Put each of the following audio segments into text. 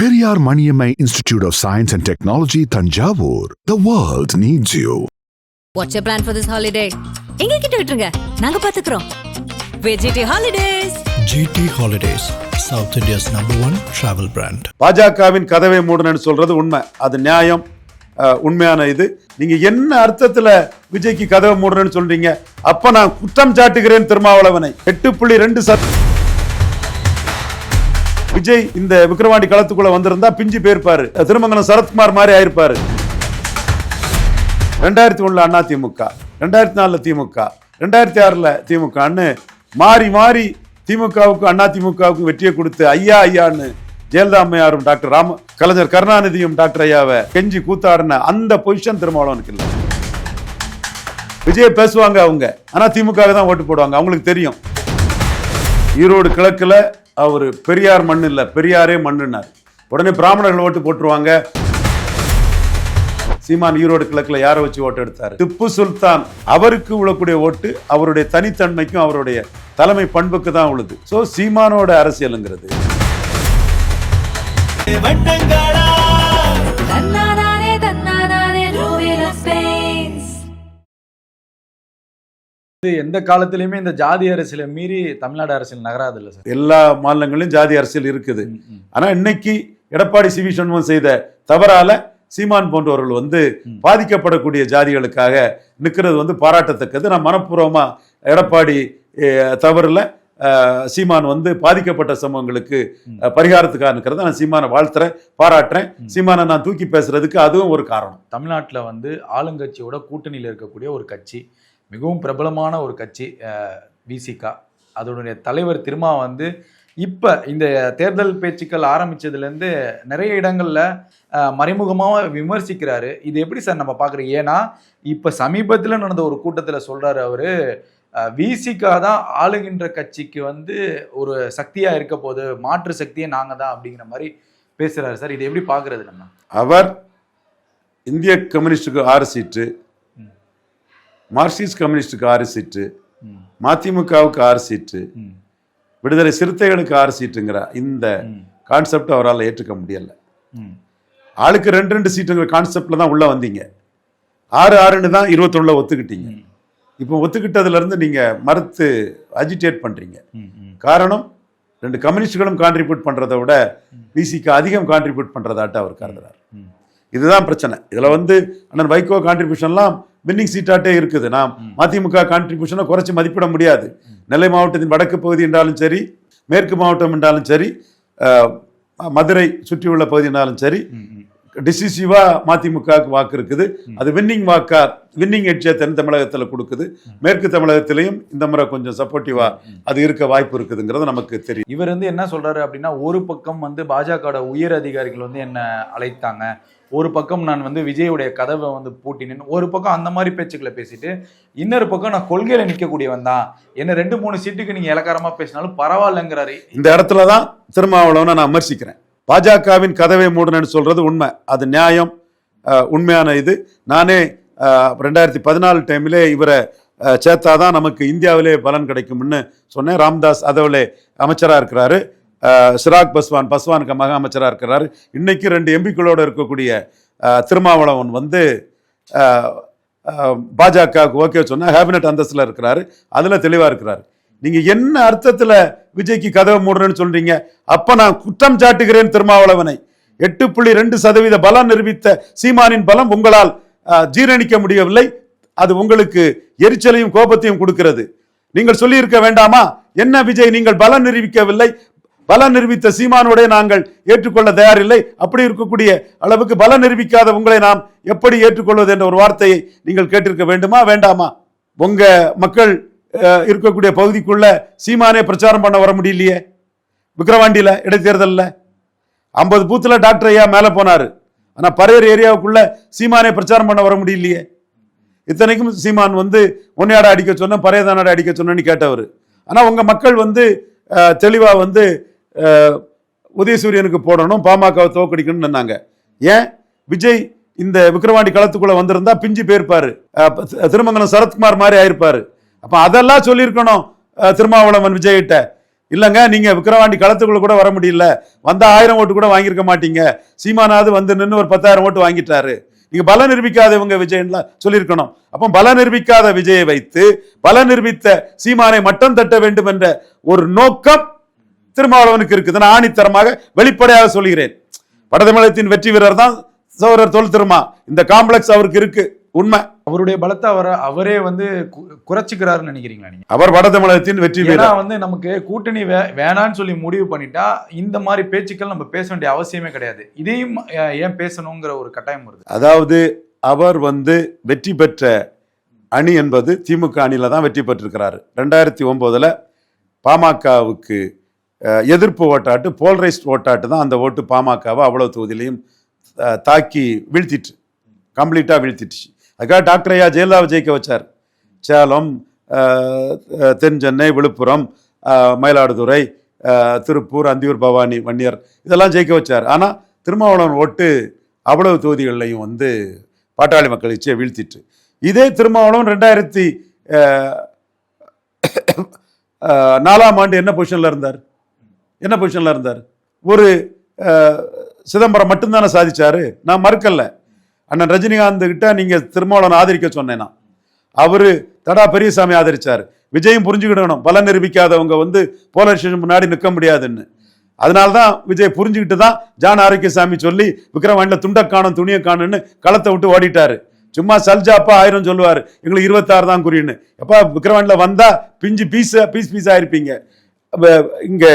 Periyar Maniammai Institute of Science and Technology, Tanjavur. The world needs you. What's your plan for this holiday எங்க கிட்ட விட்டுருங்க. நாங்க பாத்துக்கிறோம். VGT holidays GT Holidays, South India's number one travel brand. பாஜகவின் கதவை மூடனன்னு சொல்றது உண்மை. அது நியாயம். அஹ், உண்மையான இது. நீங்க என்ன அர்த்தத்துல விஜய்க்கு கதவை மூடனன்னு சொல்றீங்க? அப்ப நான் குற்றம் சாட்டுகிறேன் திருமாவளவனை. எட்டு புள்ளி ரெண்டு சத் விஜய் இந்த விக்ரவாண்டி களத்துக்குள்ள வந்திருந்தா பிஞ்சு போயிருப்பாரு. திருமங்கலம் சரத்குமார் மாதிரி ஆயிருப்பாரு. ரெண்டாயிரத்தி ஒண்ணுல அண்ணா திமுக. ரெண்டாயிரத்தி நாலுல திமுக. ரெண்டாயிரத்தி ஆறுல திமுகன்னு மாறி மாறி திமுகவுக்கும் அண்ணா திமுகவுக்கும் வெற்றியை கொடுத்து ஐயா ஐயான்னு ஜெயலலிதா அம்மையாரும் டாக்டர் ராம கலைஞர் கருணாநிதியும் டாக்டர் ஐயாவை கெஞ்சி கூத்தாடின அந்த பொசிஷன் திருமாவளவனுக்கு இல்லை. விஜய் பேசுவாங்க அவங்க. ஆனா திமுக தான் ஓட்டு போடுவாங்க. அவங்களுக்கு தெரியும். ஈரோடு கிழக்குல அவர் பெரியார் மண் இல்ல பெரியாரே மண்ணுனார் உடனே பிராமணர்கள் ஓட்டு போட்டுருவாங்க. சீமான் ஈரோடு கிழக்குல யாரை வச்சு ஓட்டு எடுத்தார்? திப்பு சுல்தான். அவருக்கு உள்ளக்கூடிய ஓட்டு அவருடைய தனித்தன்மைக்கும் அவருடைய தலைமை பண்புக்கு தான் உழுது சோ சீமானோட அரசியலுங்கிறது. இது எந்த காலத்திலயுமே இந்த ஜாதி அரசியலை மீறி தமிழ்நாடு அரசியல் நகராது இல்ல சார். எல்லா மாநிலங்களிலும் ஜாதி அரசியல் இருக்குது. ஆனா இன்னைக்கு எடப்பாடி சி வி சண்முகம் செய்த தவறால சீமான் போன்றவர்கள் வந்து பாதிக்கப்படக்கூடிய ஜாதிகளுக்காக நிற்கிறது வந்து பாராட்டத்தக்கது. நான் மனப்பூர்வமா எடப்பாடி தவறுல சீமான் வந்து பாதிக்கப்பட்ட சமூகங்களுக்கு பரிகாரத்துக்காக நிற்கிறத நான் சீமானை வாழ்த்துறேன் பாராட்டுறேன். சீமானை நான் தூக்கி பேசுறதுக்கு அதுவும் ஒரு காரணம். தமிழ்நாட்டுல வந்து ஆளுங்கட்சியோட கூட்டணியில் இருக்கக்கூடிய ஒரு கட்சி மிகவும் பிரபலமான ஒரு கட்சி விசிகா. அதனுடைய தலைவர் திருமா வந்து இப்போ இந்த தேர்தல் பேச்சுக்கள் ஆரம்பிச்சதுலேருந்து நிறைய இடங்களில் மறைமுகமாக விமர்சிக்கிறாரு. இது எப்படி சார் நம்ம பார்க்குறோம் ஏன்னா இப்போ சமீபத்தில் நடந்த ஒரு கூட்டத்தில் சொல்கிறாரு அவர் விசிகா தான் ஆளுகின்ற கட்சிக்கு வந்து ஒரு சக்தியாக இருக்க போது மாற்று சக்தியே நாங்கள் தான் அப்படிங்கிற மாதிரி பேசுகிறாரு சார். இது எப்படி பார்க்குறது நம்ம? அவர் இந்திய கம்யூனிஸ்டுக்கு ஆறு சீட்டு மார்க்சிஸ்ட் கம்யூனிஸ்டுக்கு ஆறு சீட்டு. மதிமுகவுக்கு ஆறு சீட்டு. விடுதலை சிறுத்தைகளுக்கு ஆறு சீட்டுங்கிற இந்த. கான்செப்ட் அவரால் ஏற்றுக்க முடியல. ஆளுக்கு ரெண்டு ரெண்டு சீட்டுங்கிற கான்செப்ட்ல தான் உள்ள வந்தீங்க ஆறு ஆறுன்னு தான் இருபத்தொன்னுல ஒத்துக்கிட்டீங்க இப்போ ஒத்துக்கிட்டதுல இருந்து நீங்க மறுத்து அஜிடேட். ம். காரணம் ரெண்டு கம்யூனிஸ்டுகளும் கான்ட்ரிபியூட் பண்றதை விட பிசிக்கு அதிகம் கான்ட்ரிபியூட் பண்றதாட்ட அவர் கருதுறார். இதுதான் பிரச்சனை இதுல வந்து அண்ணன் வைகோ கான்ட்ரிபியூஷன்லாம் வின்னிங் சீட்டாட்டே இருக்குது. நாம் மதிமுக கான்ட்ரிபியூஷனை குறைச்சி மதிப்பிட முடியாது. நெல்லை மாவட்டத்தின் வடக்கு பகுதி என்றாலும் சரி மேற்கு மாவட்டம் என்றாலும் சரி மதுரை சுற்றியுள்ள பகுதி என்றாலும் சரி. டிசிசிவா மதிமுகவுக்கு வாக்கு இருக்குது. அது வின்னிங் வாக்கா வின்னிங் எட்ஜை தென் தமிழகத்துல கொடுக்குது. மேற்கு தமிழகத்திலையும் இந்த முறை கொஞ்சம் சப்போர்ட்டிவா அது இருக்க வாய்ப்பு இருக்குதுங்கிறது நமக்கு தெரியும். இவர் வந்து என்ன சொல்றாரு அப்படின்னா ஒரு பக்கம் வந்து பாஜகவோட உயர் அதிகாரிகள் வந்து என்ன அழைத்தாங்க ஒரு பக்கம் நான் வந்து விஜயுடைய கதவை வந்து பூட்டினேன் ஒரு பக்கம் அந்த மாதிரி பேச்சுக்களை பேசிட்டு இன்னொரு பக்கம் நான் கொள்கையில நிக்கக்கூடியவன் தான். என்ன ரெண்டு மூணு சீட்டுக்கு நீங்க இலக்காரமா பேசினாலும் பரவாயில்லைங்கிறாரு. இந்த இடத்துல தான் திருமாவளவனை நான் விமர்சிக்கிறேன். பாஜகவின் கதவை மூடனன்னு சொல்றது உண்மை. அது நியாயம் உண்மையான இது. நானே ரெண்டாயிரத்தி பதினாலு டைம்லே இவரை சேர்த்தாதான் நமக்கு இந்தியாவிலே பலன் கிடைக்கும்னு சொன்னேன். ராம்தாஸ் அதவிலே அமைச்சராக இருக்கிறாரு. சிராக் பஸ்வான் பஸ்வானுக்கு மக அமைச்சராக இருக்கிறார். இன்னைக்கு ரெண்டு எம்பிக்களோடு இருக்கக்கூடிய திருமாவளவன் வந்து பாஜகவுக்கு ஓகே சொன்னால் கேபினட் அந்தஸ்தில் இருக்கிறாரு. அதில் தெளிவாக இருக்கிறார். நீங்கள் என்ன அர்த்தத்தில் விஜய்க்கு கதவை மூடுறேன்னு சொல்கிறீங்க அப்போ நான் குற்றம் சாட்டுகிறேன் திருமாவளவனை. எட்டு புள்ளி ரெண்டு சதவீத பலம் நிரூபித்த சீமானின் பலம் உங்களால் ஜீரணிக்க முடியவில்லை. அது உங்களுக்கு எரிச்சலையும் கோபத்தையும் கொடுக்கிறது. நீங்கள் சொல்லியிருக்க வேண்டாமா? என்ன விஜய் நீங்கள் பலம் நிரூபிக்கவில்லை? பலம் நிரூபித்த சீமானோட நாங்கள் ஏற்றுக்கொள்ள தயாரில்லை. அப்படி இருக்கக்கூடிய அளவுக்கு பலம் நிரூபிக்காத உங்களை நாம் எப்படி ஏற்றுக்கொள்வது என்ற ஒரு வார்த்தையை நீங்கள் கேட்டிருக்க வேண்டுமா வேண்டாமா? உங்க மக்கள் இருக்கக்கூடிய பகுதிக்குள்ள சீமானே பிரச்சாரம் பண்ண வர முடியலையே? விக்கிரவாண்டியில் இடைத்தேர்தலில். ஐம்பது பூத்தில் டாக்டர் ஐயா மேலே போனார். ஆனால் பரையர் ஏரியாவுக்குள்ள சீமானே பிரச்சாரம் பண்ண வர முடியலையே? இத்தனைக்கும் சீமான் வந்து ஒன்னையாட அடிக்க சொன்னேன் பரையதானாட அடிக்க சொன்னேன்னு கேட்டவர். ஆனால் உங்கள் மக்கள் வந்து தெளிவாக வந்து உதயசூரியனுக்கு போடணும் பாமகவை தோக்கடிக்கணும்னு நின்னாங்க. ஏன்? விஜய் இந்த விக்ரவாண்டி களத்துக்குள்ளே வந்திருந்தா பிஞ்சு போயிருப்பாரு. திருமங்கலம் சரத்குமார் மாதிரி ஆயிருப்பாரு. அப்போ அதெல்லாம் சொல்லியிருக்கணும் திருமாவளவன் விஜய்கிட்ட. இல்லைங்க நீங்கள் விக்ரவாண்டி களத்துக்குள்ள கூட வர முடியல. வந்தால் ஆயிரம் ஓட்டு கூட வாங்கியிருக்க மாட்டீங்க. சீமானாவது வந்து நின்று ஒரு பத்தாயிரம் ஓட்டு வாங்கிட்டாரு. நீங்கள் பல நிரூபிக்காதவங்க விஜயன்லாம் சொல்லியிருக்கணும். அப்போ பல நிரூபிக்காத விஜயை வைத்து பல நிரூபித்த சீமானை மட்டம் தட்ட வேண்டும் என்ற ஒரு நோக்கம் திருமாவளவனுக்கு இருக்குது. நான் ஆணித்தரமாக வெளிப்படையாக சொல்கிறேன். வடதமிழகத்தின் வெற்றி வீரர் தான் சௌரர் தொல் திருமா. இந்த காம்ப்ளெக்ஸ் அவருக்கு இருக்கு. உண்மை. அவருடைய பலத்தை அவரை அவரே வந்து குறைச்சிக்கிறாருன்னு நினைக்கிறீங்களா நீங்க? அவர் வடதமிழகத்தின் வெற்றி ஏன்னா வீரர். வந்து நமக்கு கூட்டணி வே வேணான்னு சொல்லி முடிவு பண்ணிட்டா இந்த மாதிரி பேச்சுக்கள் நம்ம பேச வேண்டிய அவசியமே கிடையாது. இதையும் ஏன் பேசணுங்கிற ஒரு கட்டாயம் வருது. அதாவது அவர் வந்து வெற்றி பெற்ற அணி என்பது திமுக அணியில தான் வெற்றி பெற்றிருக்கிறாரு. ரெண்டாயிரத்தி ஒம்போதுல பாமகவுக்கு எதிர்ப்பு ஓட்டாட்டு போல்ரைஸ்ட் ஓட்டாட்டு தான் அந்த ஓட்டு பாமகவை அவ்வளோ தொகுதியிலையும் தாக்கி வீழ்த்திட்டு கம்ப்ளீட்டாக வீழ்த்திட்டுச்சு அதுக்காக டாக்டர் ஐயா ஜெயலலிதாவை ஜெயிக்க வச்சார். சேலம் தென் சென்னை விழுப்புரம் மயிலாடுதுறை திருப்பூர் அந்தியூர் பவானி வன்னியர் இதெல்லாம் ஜெயிக்க வச்சார். ஆனால் திருமாவளவன் ஓட்டு அவ்வளவு தொகுதிகள்லையும் வந்து பாட்டாளி மக்கள் கட்சியை வீழ்த்திட்டு இதே திருமாவளவன் ரெண்டாயிரத்தி நாலாம் ஆண்டு என்ன பொசிஷனில் இருந்தார்? என்ன பொசிஷனில் இருந்தார்? ஒரு சிதம்பரம் மட்டும்தானே சாதிச்சாரு? நான் மறுக்கல. அண்ணன் ரஜினிகாந்த் கிட்ட நீங்கள் திருமாவளவன் ஆதரிக்க சொன்னேன்னா அவர் தடா பெரியசாமி ஆதரிச்சார். விஜயும் புரிஞ்சுக்கிடணும். பலம் நிரூபிக்காதவங்க வந்து போலரைசேஷன் முன்னாடி நிற்க முடியாதுன்னு. அதனால தான் விஜய் புரிஞ்சுக்கிட்டு தான் ஜான் ஆரோக்கியசாமி சொல்லி விக்ரவாண்டியில் துண்டை காணும் துணியை காணுன்னு களத்தை விட்டு ஓடிட்டாரு. சும்மா சல்ஜாப்பா ஆயிரம் சொல்லுவார். எங்களுக்கு இருபத்தாறு தான் குறின்னு. எப்பா விக்ரவாண்டியில் வந்தால் பிஞ்சு பீஸ் பீஸ் பீஸாக இருப்பீங்க இங்கே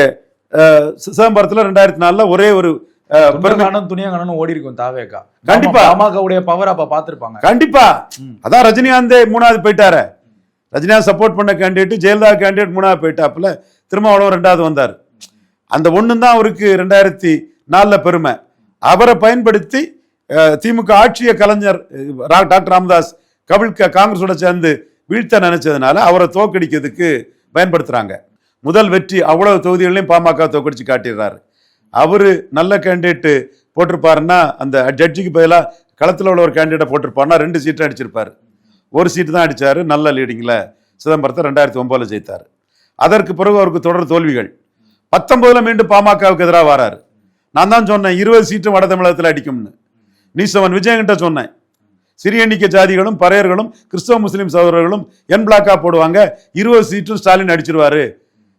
சிதம்பரத்தில் ரெண்டாயிரத்தி நாலில் ஒரே ஒரு அஹ், பெருமை. காணும் துணியா காணும் ஓடி இருக்கும் தாவேக்கா. கண்டிப்பா. பாமகவுடைய பவர் அப்ப பாத்திருப்பாங்க. கண்டிப்பா. அதான் ரஜினிகாந்தே மூணாவது போயிட்டாரு. ரஜினிகாந்த் சப்போர்ட் பண்ண கேண்டிடேட் ஜெயலலிதா கேண்டிடேட் மூணாவது போயிட்டாப்புல திருமாவளவன் ரெண்டாவது வந்தார். அந்த ஒன்று தான் அவருக்கு ரெண்டாயிரத்தி நாலில் பெருமை. அவரை பயன்படுத்தி திமுக ஆட்சிய கலைஞர் டாக்டர் ராமதாஸ் கபில் காங்கிரஸோட சேர்ந்து வீழ்த்த நினைச்சதுனால அவரை தோக்கடிக்கிறதுக்கு பயன்படுத்துறாங்க. முதல் வெற்றி அவ்வளவு தொகுதிகளையும் பாமக தோக்கடிச்சு காட்டிடுறாரு. அவர் நல்ல கேண்டிடேட்டு போட்டிருப்பாருன்னா அந்த ஜட்ஜிக்கு பதிலாக களத்தில் உள்ள ஒரு கேண்டிடேட் போட்டிருப்பாருன்னா ரெண்டு சீட்டு அடிச்சிருப்பாரு. ஒரு சீட்டு தான் அடித்தார் நல்ல லீடிங்கில் சிதம்பரத்தை ரெண்டாயிரத்தி ஒம்போதில் ஜெயித்தார். அதற்கு பிறகு அவருக்கு தொடர் தோல்விகள். பத்தொம்பதில் மீண்டும் பாமகவுக்கு எதிராக வராரு. நான் தான் சொன்னேன் இருபது சீட்டும் வட தமிழகத்தில் அடிக்கும்னு. நீசவன் விஜயங்கிட்ட சொன்னேன். சிறிய எண்ணிக்கை ஜாதிகளும் பறையர்களும் கிறிஸ்தவ முஸ்லீம் சகோதரர்களும் என் பிளாக்காக போடுவாங்க. இருபது சீட்டும் ஸ்டாலின் அடிச்சிருவாரு.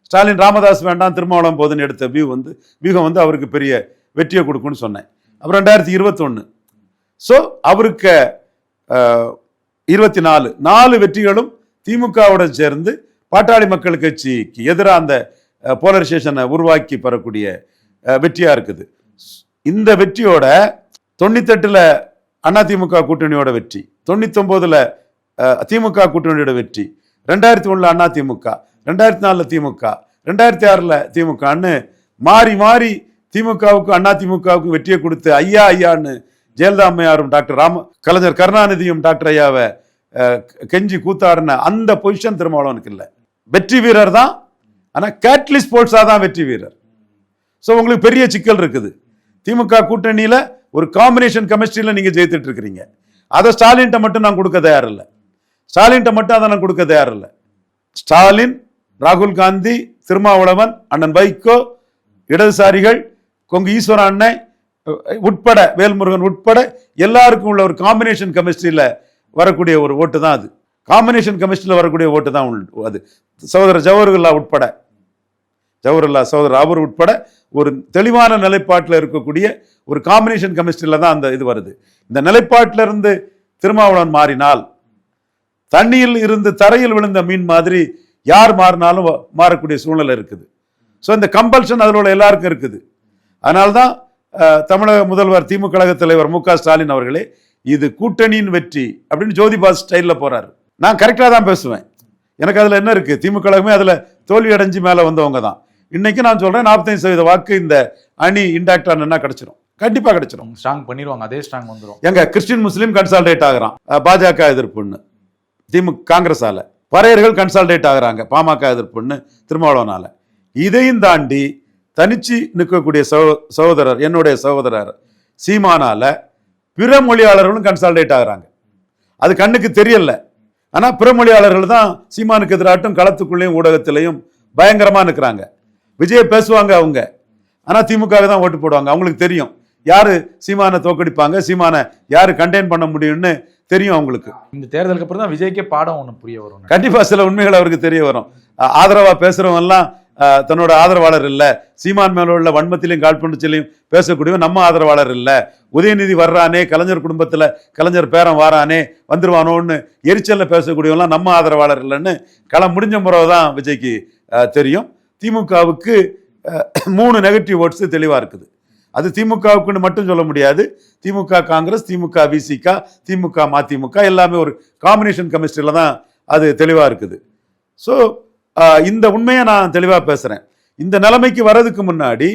ஸ்டாலின் ராமதாஸ் வேண்டாம் திருமாவளம் போதுன்னு எடுத்த வியூ வந்து வியூகம் வந்து அவருக்கு பெரிய வெற்றியை கொடுக்கும்னு சொன்னேன். அப்புறம் ரெண்டாயிரத்தி இருபத்தொன்று ஸோ அவருக்கு இருபத்தி நாலு. நாலு வெற்றிகளும் திமுகவுடன் சேர்ந்து பாட்டாளி மக்கள் கட்சிக்கு எதிராக அந்த போலரைசேஷனை உருவாக்கி பெறக்கூடிய வெற்றியாக இருக்குது. இந்த வெற்றியோட தொண்ணூத்தெட்டில் அதிமுக கூட்டணியோட வெற்றி தொண்ணூத்தொம்போதில் திமுக கூட்டணியோட வெற்றி ரெண்டாயிரத்தி ஒன்றில் அண்ணா திமுக ரெண்டாயிரத்தி நாலில் திமுக ரெண்டாயிரத்தி ஆறில் திமுகன்னு மாறி மாறி திமுகவுக்கும் அதிமுகவுக்கும் வெற்றியை கொடுத்து ஐயா ஐயான்னு ஜெயலலிதா அம்மையாரும் டாக்டர் ராம கலைஞர் கருணாநிதியும் டாக்டர் ஐயாவை கெஞ்சி கூத்தாடின அந்த பொசிஷன் திருமாவளவனுக்கு இல்லை. வெற்றி வீரர் தான் ஆனால் கேட்லிஸ் ஸ்போர்ட்ஸாக தான் வெற்றி வீரர். ஸோ உங்களுக்கு பெரிய சிக்கல் இருக்குது. திமுக கூட்டணியில் ஒரு காம்பினேஷன் கெமிஸ்ட்ரியில் நீங்கள் ஜெயித்துட்டு இருக்கிறீங்க. அதை ஸ்டாலின்கிட்ட மட்டும் நான் கொடுக்க தயார் ஸ்டாலின்கிட்ட மட்டும் அதை நான் கொடுக்க தயார் இல்லை ஸ்டாலின் ராகுல் காந்தி திருமாவளவன் அண்ணன் வைகோ இடதுசாரிகள் கொங்கு ஈஸ்வர அண்ணன் உட்பட வேல்முருகன் உட்பட எல்லாருக்கும் உள்ள ஒரு காம்பினேஷன் கெமிஸ்ட்ரியில் வரக்கூடிய ஒரு ஓட்டு தான் அது. காம்பினேஷன் கெமிஸ்ட்ரியில் வரக்கூடிய ஓட்டு தான் உள்- அது. சகோதரர் ஜவஹர்லா உட்பட ஜவஹர்லா சகோதரர் அவர் உட்பட ஒரு தெளிவான நிலைப்பாட்டில் இருக்கக்கூடிய ஒரு காம்பினேஷன் கெமிஸ்ட்ரியில் தான் அந்த இது வருது. இந்த நிலைப்பாட்டில் இருந்து திருமாவளவன் மாறினால் தண்ணியில் இருந்து தரையில் விழுந்த மீன் மாதிரி யார் மாறினாலும் மாறக்கூடிய சூழ்நிலை இருக்குது. ஸோ இந்த கம்பல்ஷன் அதில் உள்ள எல்லாருக்கும் இருக்குது. அதனால்தான் தமிழக முதல்வர் திமுக கழக தலைவர் மு ஸ்டாலின் அவர்களே இது கூட்டணியின் வெற்றி அப்படின்னு ஜோதிபாஸ் ஸ்டைலில் போறாரு. நான் கரெக்டாக தான் பேசுவேன். எனக்கு அதில் என்ன இருக்கு திமுக கழகமே அதில் தோல்வி அடைஞ்சு மேலே வந்தவங்க தான். இன்னைக்கு நான் சொல்றேன் நாற்பத்தைந்து சதவீத வாக்கு இந்த அணி இன்டாக்டா நின்னா கிடைச்சிரும். கண்டிப்பா கிடைச்சிரும். ஸ்ட்ராங் பண்ணிடுவாங்க அதே ஸ்ட்ராங் வந்துரும். எங்க கிறிஸ்டின் முஸ்லீம் கன்சால்டேட் ஆகுறான். பாஜக எதிர்ப்புன்னு. திமுக காங்கிரஸால். பறையர்கள் கன்சால்டேட் ஆகுறாங்க. பாமக எதிர்ப்புன்னு திருமாவளவனால். இதையும் தாண்டி தனிச்சு நிற்கக்கூடிய சகோ- சகோதரர் என்னுடைய சகோதரர் சீமானால பிற மொழியாளர்களும் கன்சால்டேட் ஆகுறாங்க. அது கண்ணுக்கு தெரியல. ஆனால் பிற மொழியாளர்கள் தான் சீமானுக்கு எதிராட்டும் களத்துக்குள்ளேயும் ஊடகத்திலையும் பயங்கரமாக நிற்கிறாங்க. விஜய பேசுவாங்க அவங்க. ஆனால் திமுக தான் ஓட்டு போடுவாங்க. அவங்களுக்கு தெரியும். யார் சீமானை தோக்கடிப்பாங்க சீமானை யார் கண்டெயின் பண்ண முடியும்னு தெரியும் அவங்களுக்கு. இந்த தேர்தலுக்கு அப்புறம் தான் விஜய்க்கே பாடம் ஒண்ணு புரிய வரும் கண்டிப்பா சில உண்மைகள் அவருக்கு தெரிய வரும். ஆதரவா பேசுறவங்க எல்லாம் அஹ், தன்னோட ஆதரவாளர் இல்ல. சீமான் மேல உள்ள வன்மத்திலையும் காழ்ப்புணர்ச்சியிலையும் பேசக்கூடியவன் நம்ம ஆதரவாளர் இல்ல. உதயநிதி வர்றானே கலைஞர் குடும்பத்துல கலைஞர் பேரன் வாரானே வந்துருவானோன்னு எரிச்சல்ல பேசக்கூடியவங்களாம் நம்ம ஆதரவாளர் இல்லைன்னு களம் முடிஞ்ச முறை தான் விஜய்க்கு தெரியும். திமுகவுக்கு மூணு நெகட்டிவ் ஓட்ஸ் தெளிவா இருக்குது. அது திமுகவுக்குன்னு மட்டும் சொல்ல முடியாது. திமுக காங்கிரஸ் திமுக விசிக திமுக மதிமுக எல்லாமே ஒரு காம்பினேஷன் கெமிஸ்ட்ரியில் தான் அது தெளிவாக இருக்குது. ஸோ இந்த உண்மையை நான் தெளிவாக பேசுகிறேன் இந்த நிலைமைக்கு வர்றதுக்கு முன்னாடி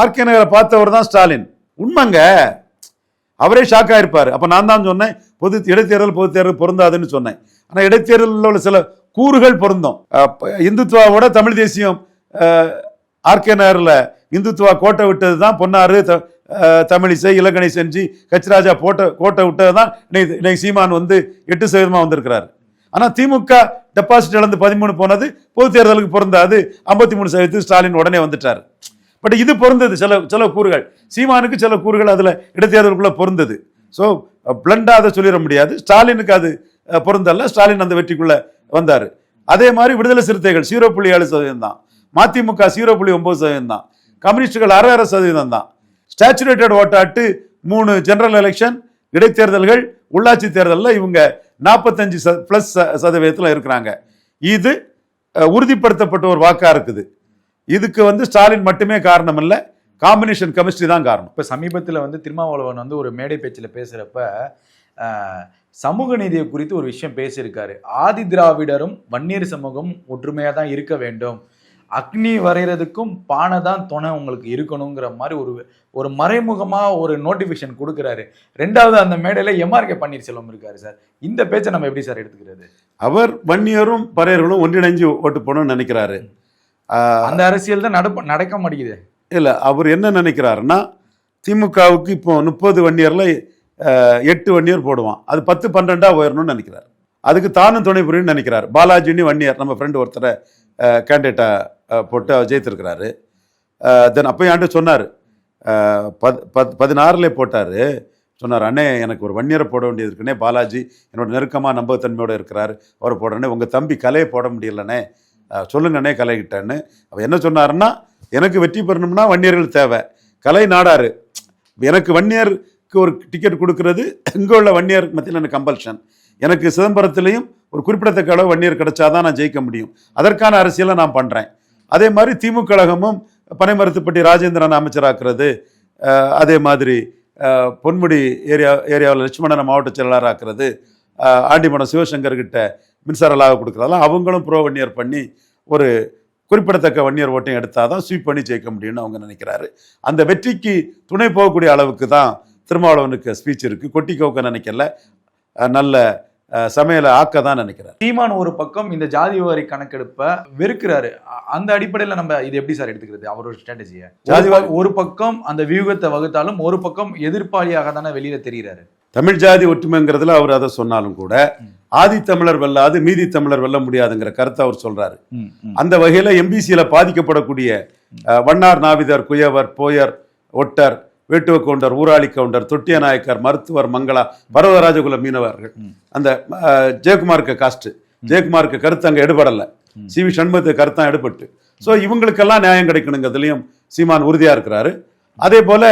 ஆர்கே நகரை பார்த்தவர் தான் ஸ்டாலின். உண்மைங்க. அவரே ஷாக் ஆயிருப்பார். அப்போ நான் தான் சொன்னேன் பொது இடைத்தேர்தல் பொது தேர்தல் பொருந்தாதுன்னு சொன்னேன். ஆனால் இடைத்தேர்தலில் உள்ள சில கூறுகள் பொருந்தும். இந்துத்துவாவோட தமிழ் தேசியம் ஆர்கே நகரில் இந்துத்துவா கோட்டை விட்டது தான் பொன்னாறு த- தமிழிசை இலக்கணை செஞ்சு கச்சிராஜா போட்ட கோட்டை விட்டது தான் இன்னைக்கு இன்னைக்கு சீமான் வந்து எட்டு சதவீதமாக வந்திருக்கிறார். ஆனால் திமுக டெபாசிட் இழந்து பதிமூணு போனது பொது தேர்தலுக்கு பொருந்தாது ஐம்பத்தி மூணு சதவீதத்துக்கு ஸ்டாலின் உடனே வந்துட்டார். பட் இது பொருந்தது சில சில கூறுகள். சீமானுக்கு சில கூறுகள் அதில் இடைத்தேர்தலுக்குள்ளே பொருந்தது. ஸோ பிளண்டாக அதை சொல்லிட முடியாது. ஸ்டாலினுக்கு அது பொருந்தல்ல. ஸ்டாலின் அந்த வெற்றிக்குள்ளே வந்தார். அதே மாதிரி விடுதலை சிறுத்தைகள் ஜீரோ புள்ளி ஏழு சதவீதம் தான் மதிமுக ஜீரோ புள்ளி ஒன்பது சதவீதம் தான் கம்யூனிஸ்டுகள் அரை அரை சதவீதம் தான் ஸ்டாச்சுரேட்டட் ஓட்டாட்டு மூணு ஜெனரல் எலெக்ஷன் இடைத்தேர்தல்கள் உள்ளாட்சி தேர்தலில் இவங்க நாற்பத்தஞ்சு ச ப்ளஸ் சதவீதத்தில் இருக்கிறாங்க. இது உறுதிப்படுத்தப்பட்ட ஒரு வாக்காக இருக்குது. இதுக்கு வந்து ஸ்டாலின் மட்டுமே காரணம் இல்லை காம்பினேஷன் கெமிஸ்ட்ரி தான் காரணம். இப்போ சமீபத்தில் வந்து திருமாவளவன் வந்து ஒரு மேடை பேச்சில் பேசுகிறப்ப சமூக நீதியை குறித்து ஒரு விஷயம் பேசியிருக்காரு. ஆதி திராவிடரும் வன்னியர் சமூகம் ஒற்றுமையாக தான் இருக்க வேண்டும். அக்னி வரைகிறதுக்கும் பானை தான் துணை உங்களுக்கு இருக்கணுங்கிற மாதிரி ஒரு ஒரு மறைமுகமா ஒரு நோட்டிபிகேஷன் கொடுக்குறாரு. ரெண்டாவது அந்த மேடையில எம்ஆர்கே பன்னீர்செல்வம் இருக்காரு சார். இந்த பேச்சை நம்ம எப்படி சார் எடுத்துக்கிறது? அவர் வன்னியரும் பறையர்களும் ஒன்றிணைஞ்சு ஓட்டு போடணும்னு நினைக்கிறாரு. அந்த அரசியல் தான் நடப்ப நடக்க மாட்டேங்குது. இல்லை அவர் என்ன நினைக்கிறாருன்னா திமுகவுக்கு இப்போ முப்பது வன்னியரில் எட்டு வன்னியர் போடுவான். அது பத்து பன்னெண்டா உயரணும்னு நினைக்கிறார். அதுக்கு தானும் துணை புரியும்னு நினைக்கிறார். பாலாஜினி வன்னியர் நம்ம ஃப்ரெண்டு ஒருத்தரை கேண்டிடேட்டாக போட்டு அவர் ஜெயித்திருக்கிறாரு தென் அப்போ ஆண்டு சொன்னார். பத் பத் பதினாறுல போட்டார். சொன்னார் அண்ணே எனக்கு ஒரு வன்னியரை போட வேண்டியது இருக்குன்னே பாலாஜி என்னோட நெருக்கமாக நம்பகத்தன்மையோடு இருக்கிறார். அவரை போடுறேனே உங்கள் தம்பி கலையை போட முடியலண்ணே சொல்லுங்கண்ணே கலைகிட்டேன்னு அவர் என்ன சொன்னாருன்னா எனக்கு வெற்றி பெறணும்னா வன்னியர்கள் தேவை. கலை நாடாரு. எனக்கு வன்னியருக்கு ஒரு டிக்கெட் கொடுக்கறது இங்கே உள்ள வன்னியர் மத்தியில் எனக்கு கம்பல்ஷன் எனக்கு சிதம்பரத்துலேயும் ஒரு குறிப்பிடத்தக்க அளவு வன்னியர் கிடைச்சாதான் நான் ஜெயிக்க முடியும். அதற்கான அரசியலை நான் பண்ணுறேன் அதே மாதிரி திமுக கழகமும் பனைமரத்துப்பட்டி ராஜேந்திரன் அமைச்சராக்குறது அதே மாதிரி பொன்முடி ஏரியா ஏரியாவில் லட்சுமணன் மாவட்ட செயலாளர் ஆக்குறது ஆண்டிமடம் சிவசங்கர் கிட்ட மின்சார லாக கொடுக்குறதெல்லாம் அவங்களும் ப்ரோ வன்னியர் பண்ணி ஒரு குறிப்பிடத்தக்க வன்னியர் ஓட்டையும் எடுத்தால் தான் ஸ்வீப் பண்ணி ஜெயிக்க முடியும்னு அவங்க நினைக்கிறாரு. அந்த வெற்றிக்கு துணை போகக்கூடிய அளவுக்கு தான் திருமாவளவனுக்கு ஸ்பீச் இருக்குது கொட்டி கோக்க நினைக்கல. நல்ல சமையலை ஆக்க தான் நினைக்கிறார். சீமான் ஒரு பக்கம் இந்த ஜாதி வாரி கணக்கெடுப்பை வெறுக்கிறாரு. அந்த அடிப்படையில நம்ம இது எப்படி சார் எடுத்துக்கிறது? அவரோட ஸ்ட்ராட்டஜியை ஜாதி ஒரு பக்கம் அந்த வியூகத்தை வகுத்தாலும் ஒரு பக்கம் எதிர்ப்பாளியாக தானே வெளியில தெரிகிறாரு தமிழ் ஜாதி ஒற்றுமைங்கிறதுல அவர் அதை சொன்னாலும் கூட ஆதி தமிழர் வெல்லாது மீதி தமிழர் வெல்ல முடியாதுங்கிற கருத்தை அவர் சொல்றாரு. அந்த வகையில எம்பிசியில பாதிக்கப்படக்கூடிய வண்ணார் நாவிதர் குயவர் போயர் ஒட்டர் வேட்டுவ கவுண்டர் ஊராளி கவுண்டர் தொட்டிய நாயக்கர் மருத்துவர் மங்களா பர்வதராஜகுல மீனவர்கள். அந்த ஜெயக்குமாருக்கு காஸ்ட் ஜெயக்குமாருக்கு கருத்து அங்க எடுபடல. சி வி சண்முகத்துக்கு கருத்தான் எடுபட்டு. ஸோ இவங்களுக்கெல்லாம் நியாயம் கிடைக்கணுங்கிறதுலையும் சீமான் உறுதியா இருக்கிறாரு. அதே போல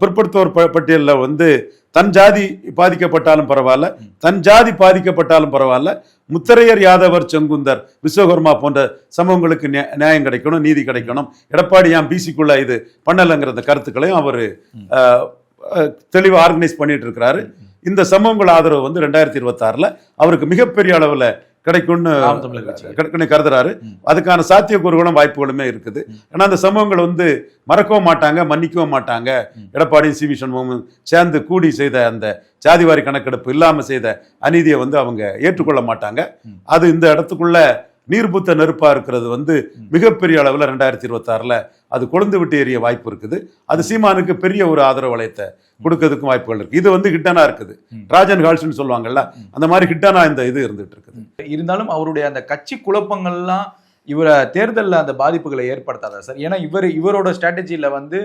பிற்படுத்தோர் ப- பட்டியல்ல வந்து தன் ஜாதி பாதிக்கப்பட்டாலும் பரவாயில்ல தன் ஜாதி பாதிக்கப்பட்டாலும் பரவாயில்ல முத்தரையர் யாதவர் செங்குந்தர் விஸ்வகர்மா போன்ற சமூகங்களுக்கு நியா- நியாயம் கிடைக்கணும் நீதி கிடைக்கணும். எடப்பாடி ஏன் பிசிக்குள்ள இது பண்ணலைங்கிற அந்த கருத்துக்களையும் அவர் தெளிவாக ஆர்கனைஸ் பண்ணிட்டு இருக்கிறாரு. இந்த சமூகங்கள் ஆதரவு வந்து ரெண்டாயிரத்தி இருபத்தாறுல அவருக்கு மிகப்பெரிய அளவில் கிடைக்கும்னு. கிடைக்கும்னு கருதுறாரு. அதுக்கான சாத்தியக்கூறுகளும் வாய்ப்புகளுமே இருக்குது. ஏன்னா அந்த சமூகங்கள் வந்து மறக்கவும் மாட்டாங்க மன்னிக்கவும் மாட்டாங்க. எடப்பாடியும் சி வி சண்முகமும் சேர்ந்து கூடி செய்த அந்த ஜாதிவாரி கணக்கெடுப்பு இல்லாம செய்த அநீதியை வந்து அவங்க ஏற்றுக்கொள்ள மாட்டாங்க. அது இந்த இடத்துக்குள்ள நீர்புத்த நெருப்பா இருக்கிறது வந்து மிகப்பெரிய அளவில் ரெண்டாயிரத்தி இருபத்தாறுல அது கொழுந்து விட்டு எறிய வாய்ப்பு இருக்குது. அது சீமானுக்கு பெரிய ஒரு ஆதரவு வளையத்தை கொடுக்கறதுக்கும் வாய்ப்புகள் இருக்கு. இது வந்து ஹிட்டனா இருக்குது. ராஜன் ஹால்ஸ்னு சொல்லுவாங்கல்ல அந்த மாதிரி ஹிட்டனா இந்த இது இருந்துட்டு இருக்குது. இருந்தாலும் அவருடைய அந்த கட்சி குழப்பங்கள்லாம் இவரை தேர்தலில் அந்த பாதிப்புகளை ஏற்படுத்தாதா சார்? ஏன்னா இவர் இவரோட ஸ்ட்ராட்டஜியில் வந்து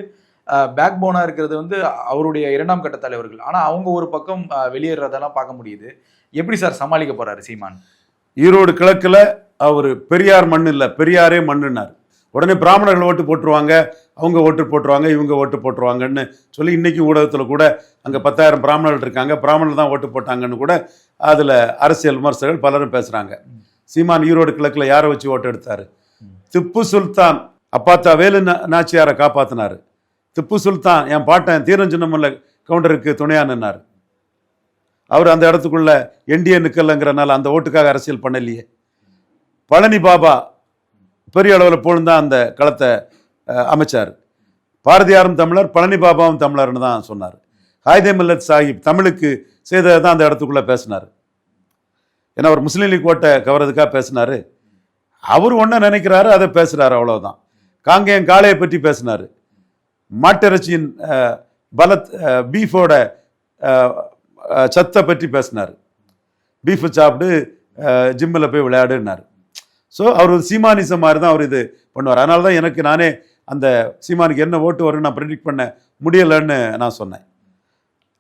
பேக் போனா இருக்கிறது வந்து அவருடைய இரண்டாம் கட்ட தலைவர்கள். ஆனா அவங்க ஒரு பக்கம் வெளியேறதெல்லாம் பார்க்க முடியுது. எப்படி சார் சமாளிக்க போறாரு சீமான்? ஈரோடு கிழக்கில் அவர் பெரியார் மண் இல்லை பெரியாரே மண்ணுனார் உடனே பிராமணர்கள் ஓட்டு போட்டுருவாங்க அவங்க ஓட்டு போட்டுருவாங்க இவங்க ஓட்டு போட்டுருவாங்கன்னு சொல்லி இன்றைக்கி ஊடகத்தில் கூட அங்கே பத்தாயிரம் பிராமணர்கள் இருக்காங்க பிராமணர் தான் ஓட்டு போட்டாங்கன்னு கூட அதில் அரசியல் விமர்சகர்கள் பலரும் பேசுகிறாங்க சீமான் ஈரோடு கிழக்கில் யாரை வச்சு ஓட்டு எடுத்தார்? திப்பு சுல்தான் அப்பாத்தா வேலு நாச்சியாரை காப்பாற்றினார் திப்பு சுல்தான் என் பாட்டன் தீரஞ்சின்னமல்ல கவுண்டருக்கு துணையானார் அவர் அந்த இடத்துக்குள்ள என்டிஏ நிக்கலங்கிறனால அந்த ஓட்டுக்காக அரசியல் பண்ணலையே. பழனி பாபா பெரிய அளவில் போழுந்தான் அந்த களத்தை அமைச்சார். பாரதியாரும் தமிழர் பழனி பாபாவும் தமிழர்னு தான் சொன்னார். ஹாய்தே மில்லத் சாஹிப் தமிழுக்கு செய்ததை தான் அந்த இடத்துக்குள்ளே பேசினார். ஏன்னா அவர் முஸ்லீம் லீக் ஓட்டை கவர்றதுக்காக பேசினார். அவர் ஒன்றை நினைக்கிறாரு அதை பேசுகிறாரு அவ்வளோதான் காங்கேயம் காளையை பற்றி பேசினார். மாட்டிறைச்சியின் பலத் பீஃபோட சத்தை பற்றி பேசினார். பீஃபு சாப்பிட்டு ஜிம்மில் போய் விளையாடுனார் ஸோ அவர் ஒரு சீமானிசம் மாதிரி தான் அவர் இது பண்ணுவார். அதனால தான் எனக்கு நானே அந்த சீமானுக்கு என்ன ஓட்டு வரும்னு நான் ப்ரெடிக்ட் பண்ண முடியலைன்னு நான் சொன்னேன்.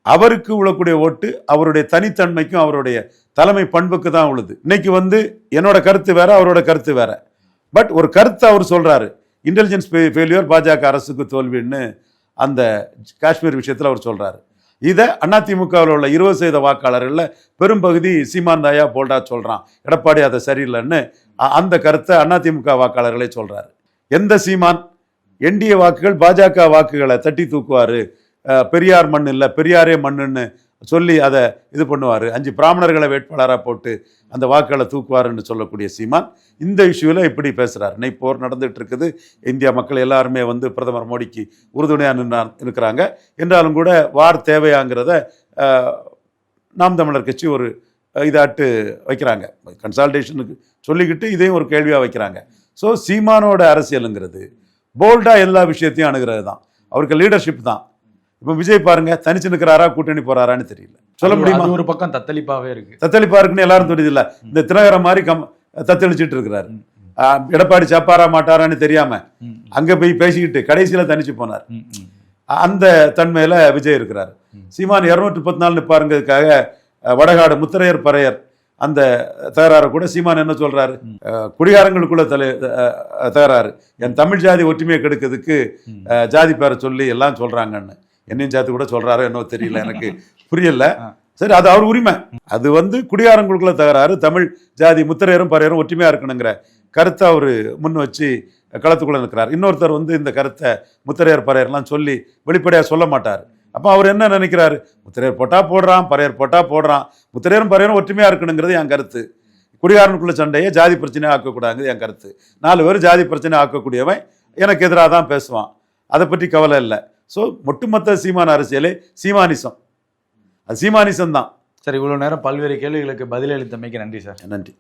அவருக்கு உழக்கூடிய ஓட்டு அவருடைய தனித்தன்மைக்கும் அவருடைய தலைமை பண்புக்கு தான் உழுது இன்னைக்கு வந்து என்னோட கருத்து வேற அவரோட கருத்து வேற. பட் ஒரு கருத்தை அவர் சொல்கிறாரு இன்டெலிஜென்ஸ் ஃபெயிலியர் பாஜக அரசுக்கு தோல்வின்னு அந்த காஷ்மீர் விஷயத்தில் அவர் சொல்கிறாரு இதை அதிமுகவில் உள்ள இருபது சதவீத வாக்காளர்களில் பெரும்பகுதி சீமான் தாயா போல்டா சொல்றான். எடப்பாடி அதை சரியில்லைன்னு அ- அந்த கருத்தை அதிமுக வாக்காளர்களே சொல்றாரு. எந்த சீமான்? என்டிஏ வாக்குகள் பாஜக வாக்குகளை தட்டி தூக்குவாரு. பெரியார் மண் இல்லை பெரியாரே மண்ணுன்னு சொல்லி அதை இது பண்ணுவார். அஞ்சு பிராமணர்களை வேட்பாளராக போட்டு அந்த வாக்களை தூக்குவாருன்னு சொல்லக்கூடிய சீமான் இந்த இஷ்யூவில் இப்படி பேசுகிறார் இன்னைக்கு போர் நடந்துட்டு இருக்குது இந்தியா மக்கள் எல்லாருமே வந்து பிரதமர் மோடிக்கு உறுதுணையாக நின்று இருக்கிறாங்க என்றாலும் கூட வார் தேவையாங்கிறத நாம் தமிழர் கட்சி ஒரு இதாட்டு வைக்கிறாங்க. கன்சால்டேஷனுக்கு சொல்லிக்கிட்டு இதையும் ஒரு கேள்வியாக வைக்கிறாங்க. ஸோ சீமானோட அரசியலுங்கிறது போல்டாக எல்லா விஷயத்தையும் அணுகிறது தான் அவருக்கு லீடர்ஷிப் தான். இப்போ விஜய் பாருங்க தனிச்சு நிற்கிறாரா கூட்டணி போறாரான்னு தெரியல. சொல்ல முடியுமா? ஒரு பக்கம் தத்தளிப்பாவே இருக்கு. தத்தளிப்பா இருக்குன்னு எல்லாரும் தெரியுது இல்ல இந்த தினகரன் மாதிரி கம் தத்தளிச்சிட்டு இருக்கிறாரு. எடப்பாடி சப்பாரா மாட்டாரான்னு தெரியாம அங்க போய் பேசிக்கிட்டு கடைசியில தனிச்சு போனார். அந்த தன்மையில விஜய் இருக்கிறார். சீமான் இருநூற்றி முப்பத்தி நாலு நிப்பாருங்கிறதுக்காக அஹ், வடகாடு முத்திரையர் பறையர் அந்த தகராறு கூட சீமான் என்ன சொல்றாரு? குடிகாரங்களுக்குள்ள தலை தகராறு. என் தமிழ் ஜாதி ஒற்றுமையை கெடுக்கிறதுக்கு ஜாதி பேரை சொல்லி எல்லாம் சொல்றாங்கன்னு. என்னையும் சேர்த்து கூட சொல்றாரோ என்னவோ தெரியல எனக்கு புரியல. சரி அது அவர் உரிமை. அது வந்து குடிகாரங்களுக்குள்ள தகராறு தமிழ் ஜாதி முத்திரையரும் பறையரும் ஒற்றுமையா இருக்கணுங்கிற கருத்தை அவர் முன் வச்சு களத்துக்குள்ள நிற்கிறார். இன்னொருத்தர் வந்து இந்த கருத்தை முத்திரையர் பறையர்லாம் சொல்லி வெளிப்படையாக சொல்ல மாட்டார். அப்போ அவர் என்ன நினைக்கிறாரு? முத்திரையர் போட்டா போடுறான் பறையர் போட்டா போடுறான். முத்திரையரும் பறையரும் ஒற்றுமையா இருக்கணுங்கிறது என் கருத்து. குடிகாரனுக்குள்ள சண்டையை ஜாதி பிரச்சனையாக ஆக்கக்கூடாதுங்கிறது என் கருத்து. நாலு பேர் ஜாதி பிரச்சனை ஆக்கக்கூடியவன் எனக்கு எதிராக தான் பேசுவான். அதை பற்றி கவலை இல்லை. ஸோ ஒட்டுமொத்த சீமான அரசியலே சீமானிசம். அது சீமானிசம் தான் சார் இவ்வளவு நேரம் பல்வேறு கேள்விகளுக்கு பதிலளித்தமைக்கு நன்றி சார். நன்றி.